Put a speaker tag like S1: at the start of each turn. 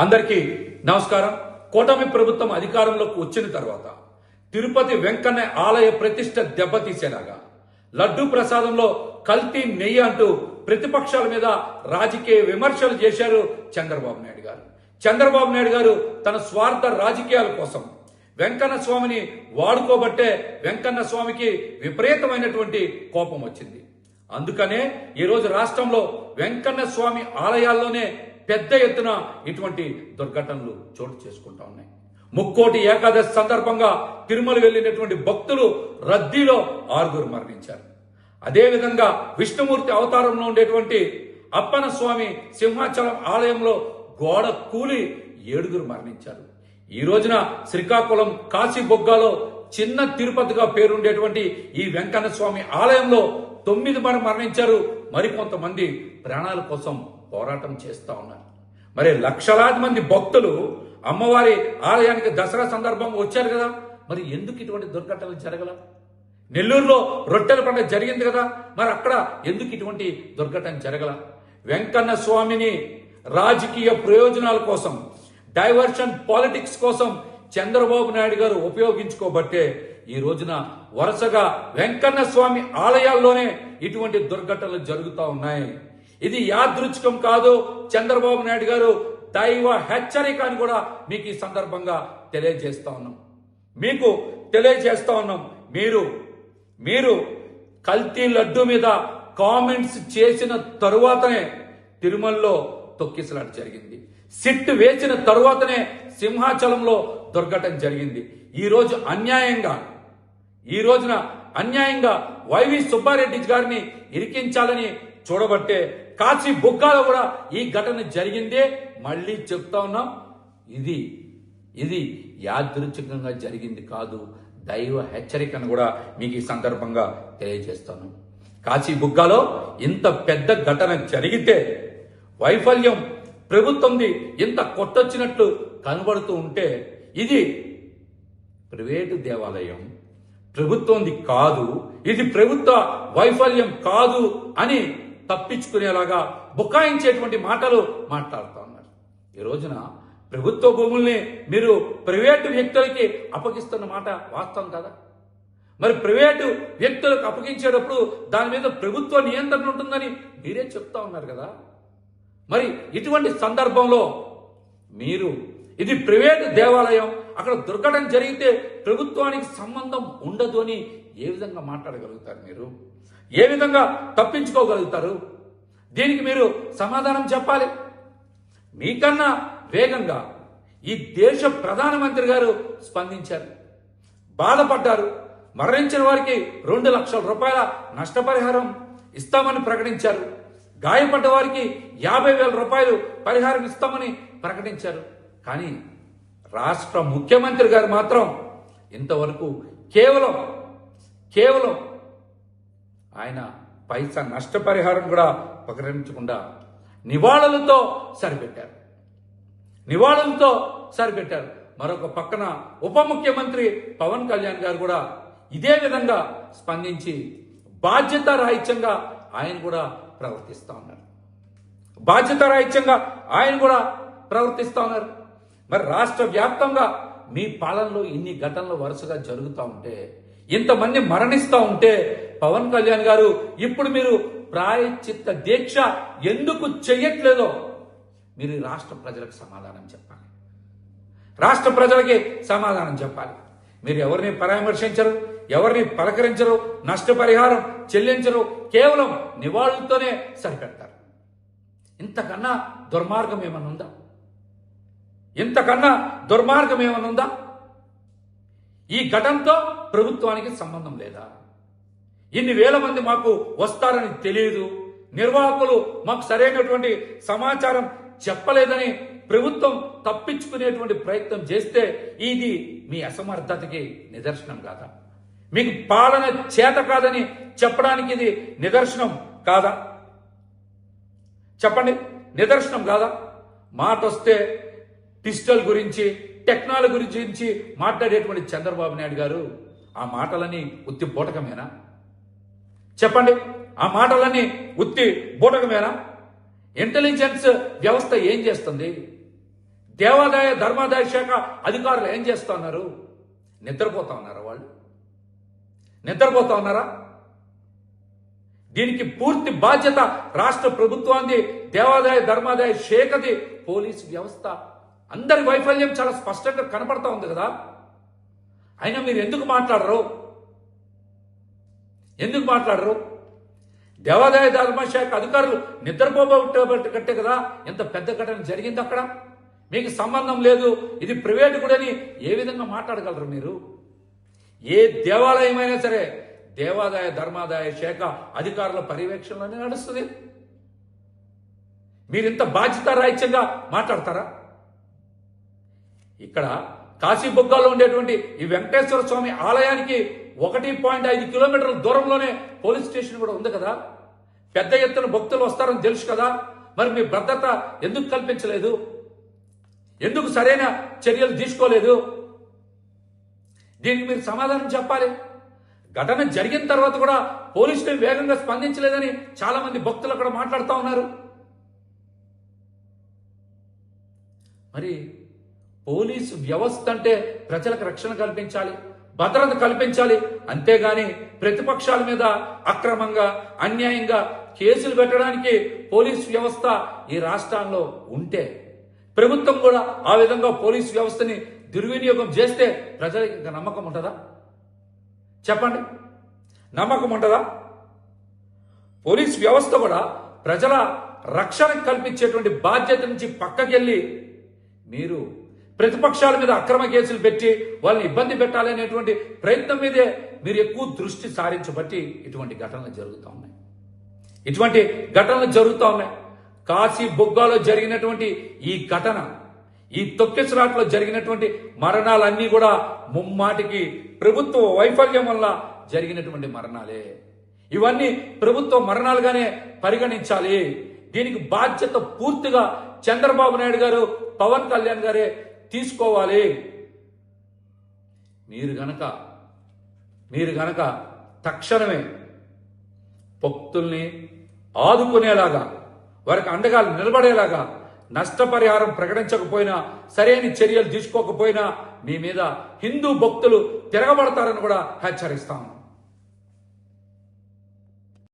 S1: అందరికీ నమస్కారం. కూటమి ప్రభుత్వం అధికారంలోకి వచ్చిన తర్వాత తిరుపతి వెంకన్న ఆలయ ప్రతిష్ట దెబ్బతీసేలాగా లడ్డూ ప్రసాదంలో కల్తీ నెయ్యి అంటూ ప్రతిపక్షాల మీద రాజకీయ విమర్శలు చేశారు చంద్రబాబు నాయుడు గారు. చంద్రబాబు నాయుడు గారు తన స్వార్థ రాజకీయాల కోసం వెంకన్న స్వామిని వాడుకోబట్టే వెంకన్న స్వామికి విపరీతమైనటువంటి కోపం వచ్చింది. అందుకనే ఈరోజు రాష్ట్రంలో వెంకన్న స్వామి ఆలయాల్లోనే పెద్ద ఎత్తున ఇటువంటి దుర్ఘటనలు చోటు చేసుకుంటా ఉన్నాయి. ముక్కోటి ఏకాదశి సందర్భంగా తిరుమల వెళ్ళినటువంటి భక్తులు రద్దీలో ఆరుగురు మరణించారు. అదేవిధంగా విష్ణుమూర్తి అవతారంలో ఉండేటువంటి అప్పన స్వామి సింహాచలం ఆలయంలో గోడ కూలి ఏడుగురు మరణించారు. ఈ రోజున శ్రీకాకుళం కాశీ బొగ్గాలో చిన్న తిరుపతిగా పేరుండేటువంటి ఈ వెంకన్న స్వామి ఆలయంలో తొమ్మిది మంది మరణించారు. మరికొంతమంది ప్రాణాల కోసం పోరాటం చేస్తూ ఉన్నారు. మరి లక్షలాది మంది భక్తులు అమ్మవారి ఆలయానికి దసరా సందర్భంగా వచ్చారు కదా మరి ఎందుకు ఇటువంటి దుర్ఘటనలు జరగల? నెల్లూరులో రొట్టెల పండుగ జరిగింది కదా మరి అక్కడ ఎందుకు ఇటువంటి దుర్ఘటన జరగల? వెంకన్న స్వామిని రాజకీయ ప్రయోజనాల కోసం డైవర్షన్ పాలిటిక్స్ కోసం చంద్రబాబు నాయుడు గారు ఉపయోగించుకోబట్టే ఈ రోజున వరుసగా వెంకన్న స్వామి ఆలయాల్లోనే ఇటువంటి దుర్ఘటనలు జరుగుతూ ఉన్నాయి. ఇది యాదృచ్ఛికం కాదు. చంద్రబాబు నాయుడు గారు దైవ హెచ్చరిక అని కూడా మీకు ఈ సందర్భంగా తెలియజేస్తా ఉన్నాం. మీకు తెలియజేస్తా ఉన్నాం. మీరు మీరు కల్తీ లడ్డు మీద కామెంట్స్ చేసిన తరువాతనే తిరుమలలో తొక్కిసలాట జరిగింది. సిట్ వేసిన తరువాతనే సింహాచలంలో దుర్ఘటన జరిగింది. ఈరోజు అన్యాయంగా ఈ రోజున అన్యాయంగా వైవి సుబ్బారెడ్డి గారిని ఇరికించాలని చూడబట్టే కాచి బుగ్గాలో కూడా ఈ ఘటన జరిగిందే. మళ్ళీ చెప్తా ఉన్నాం ఇది ఇది యాదృచ్ఛికంగా జరిగింది కాదు. దైవ హెచ్చరికను కూడా మీకు ఈ సందర్భంగా తెలియజేస్తాను. కాశీ బుగ్గాలో ఇంత పెద్ద ఘటన జరిగితే వైఫల్యం ప్రభుత్వంది ఇంత కొట్టొచ్చినట్లు కనబడుతూ ఉంటే ఇది ప్రైవేటు దేవాలయం ప్రభుత్వంది కాదు ఇది ప్రభుత్వ వైఫల్యం కాదు అని తప్పించుకునేలాగా బుకాయించేటువంటి మాటలు మాట్లాడుతూ ఉన్నారు. ఈ రోజున ప్రభుత్వ భూముల్ని మీరు ప్రైవేటు వ్యక్తులకి అప్పగిస్తున్న మాట వాస్తవం కదా? మరి ప్రైవేటు వ్యక్తులకు అప్పగించేటప్పుడు దాని మీద ప్రభుత్వ నియంత్రణ ఉంటుందని మీరే చెప్తా ఉన్నారు కదా? మరి ఇటువంటి సందర్భంలో మీరు ఇది ప్రైవేటు దేవాలయం అక్కడ దుర్ఘటన జరిగితే ప్రభుత్వానికి సంబంధం ఉండదు అని ఏ విధంగా మాట్లాడగలుగుతారు మీరు? ఏ విధంగా తప్పించుకోగలుగుతారు? దీనికి మీరు సమాధానం చెప్పాలి. మీకన్నా వేగంగా ఈ దేశ ప్రధానమంత్రి గారు స్పందించారు. బాధపడ్డారు. మరణించిన వారికి రెండు లక్షల రూపాయల నష్టపరిహారం ఇస్తామని ప్రకటించారు. గాయపడ్డ వారికి యాభై వేల రూపాయలు పరిహారం ఇస్తామని ప్రకటించారు. కానీ రాష్ట్ర ముఖ్యమంత్రి గారు మాత్రం ఇంతవరకు కేవలం కేవలం ఆయన పైసా నష్టపరిహారం కూడా ప్రకటించకుండా నివాళులతో సరిపెట్టారు. నివాళులతో సరిపెట్టారు. మరొక పక్కన ఉప ముఖ్యమంత్రి పవన్ కళ్యాణ్ గారు కూడా ఇదే విధంగా స్పందించి బాధ్యత రాహిత్యంగా ఆయన కూడా ప్రవర్తిస్తూ ఉన్నారు. బాధ్యత రాహిత్యంగా ఆయన కూడా ప్రవర్తిస్తూ ఉన్నారు. మరి రాష్ట్ర వ్యాప్తంగా మీ పాలనలో ఇన్ని ఘటనలు వరుసగా జరుగుతూ ఉంటే ఇంతమంది మరణిస్తూ ఉంటే పవన్ కళ్యాణ్ గారు ఇప్పుడు మీరు ప్రాయచిత్త దీక్ష ఎందుకు చెయ్యట్లేదో మీరు రాష్ట్ర ప్రజలకు సమాధానం చెప్పాలి. రాష్ట్ర ప్రజలకి సమాధానం చెప్పాలి. మీరు ఎవరిని పరామర్శించరు ఎవరిని పలకరించరు నష్టపరిహారం చెల్లించరు కేవలం నివాళులతోనే సరిపెడతారు. ఇంతకన్నా దుర్మార్గం ఏమన్నా ఉందా? ఇంతకన్నా దుర్మార్గం ఏమైనా ఉందా? ఈ ఘటనతో ప్రభుత్వానికి సంబంధం లేదా? ఇన్ని వేల మంది మాకు వస్తారని తెలియదు నిర్వాహకులు మాకు సరైనటువంటి సమాచారం చెప్పలేదని ప్రభుత్వం తప్పించుకునేటువంటి ప్రయత్నం చేస్తే ఇది మీ అసమర్థతకి నిదర్శనం కాదా? మీకు పాలన చేత కాదని చెప్పడానికి ఇది నిదర్శనం కాదా? చెప్పండి నిదర్శనం కాదా? మాట వస్తే డిజిటల్ గురించి టెక్నాలజీ గురించి మాట్లాడేటువంటి చంద్రబాబు నాయుడు గారు ఆ మాటలని ఉత్తి బూటకమేనా? చెప్పండి ఆ మాటలన్నీ ఉత్తి బూటకమేనా? ఇంటెలిజెన్స్ వ్యవస్థ ఏం చేస్తుంది? దేవాదాయ ధర్మాదాయ శాఖ అధికారులు ఏం చేస్తా ఉన్నారు? నిద్రపోతా ఉన్నారా వాళ్ళు? నిద్రపోతా ఉన్నారా? దీనికి పూర్తి బాధ్యత రాష్ట్ర ప్రభుత్వాన్ని దేవాదాయ ధర్మాదాయ శాఖది పోలీసు వ్యవస్థ అందరి వైఫల్యం చాలా స్పష్టంగా కనపడతా ఉంది కదా. అయినా మీరు ఎందుకు మాట్లాడరు? ఎందుకు మాట్లాడరు? దేవాదాయ ధర్మశాఖ అధికారులు నిద్రపోబట్టే కదా ఎంత పెద్ద ఘటన జరిగింది అక్కడ? మీకు సంబంధం లేదు ఇది ప్రైవేట్ గుడని ఏ విధంగా మాట్లాడగలరు మీరు? ఏ దేవాలయమైనా సరే దేవాదాయ ధర్మాదాయ శాఖ అధికారుల పర్యవేక్షణలోనే నడుస్తుంది. మీరు ఇంత బాధ్యత రాహిత్యంగా మాట్లాడతారా? ఇక్కడ కాశీబుగ్గాలో ఉండేటువంటి ఈ వెంకటేశ్వర స్వామి ఆలయానికి ఒకటి పాయింట్ ఐదు కిలోమీటర్ల దూరంలోనే పోలీస్ స్టేషన్ కూడా ఉంది కదా? పెద్ద ఎత్తున భక్తులు వస్తారని తెలుసు కదా? మరి మీ భద్రత ఎందుకు కల్పించలేదు? ఎందుకు సరైన చర్యలు తీసుకోలేదు? దీనికి మీరు సమాధానం చెప్పాలి. ఘటన జరిగిన తర్వాత కూడా పోలీసులు వేగంగా స్పందించలేదని చాలా మంది భక్తులు అక్కడ మాట్లాడుతూ ఉన్నారు. మరి పోలీసు వ్యవస్థ అంటే ప్రజలకు రక్షణ కల్పించాలి భద్రత కల్పించాలి. అంతేగాని ప్రతిపక్షాల మీద అక్రమంగా అన్యాయంగా కేసులు పెట్టడానికి పోలీస్ వ్యవస్థ ఈ రాష్ట్రాల్లో ఉంటే ప్రభుత్వం కూడా ఆ విధంగా పోలీస్ వ్యవస్థని దుర్వినియోగం చేస్తే ప్రజలకు ఇంకా నమ్మకం ఉంటుందా? చెప్పండి. నమ్మకం ఉంటుందా? పోలీస్ వ్యవస్థ కూడా ప్రజల రక్షణ కల్పించేటువంటి బాధ్యత నుంచి పక్కకెళ్ళి మీరు ప్రతిపక్షాల మీద అక్రమ కేసులు పెట్టి వాళ్ళని ఇబ్బంది పెట్టాలనేటువంటి ప్రయత్నం మీదే మీరు ఎక్కువ దృష్టి సారించబట్టి ఇటువంటి ఘటనలు జరుగుతూ ఉన్నాయి. ఇటువంటి ఘటనలు జరుగుతూ ఉన్నాయి. కాశీ బొగ్గాలో జరిగినటువంటి ఈ ఘటన ఈ తొక్కిసలాట్లో జరిగినటువంటి మరణాలన్నీ కూడా ముమ్మాటికి ప్రభుత్వ వైఫల్యం వల్ల జరిగినటువంటి మరణాలే. ఇవన్నీ ప్రభుత్వ మరణాలుగానే పరిగణించాలి. దీనికి బాధ్యత పూర్తిగా చంద్రబాబు నాయుడు గారు పవన్ కళ్యాణ్ గారే తీసుకోవాలి. మీరు గనక మీరు గనక తక్షణమే భక్తుల్ని ఆదుకునేలాగా వారికి అండగా నిలబడేలాగా నష్టపరిహారం ప్రకటించకపోయినా సరైన చర్యలు తీసుకోకపోయినా మీ మీద హిందూ భక్తులు తిరగబడతారని కూడా హెచ్చరిస్తాము.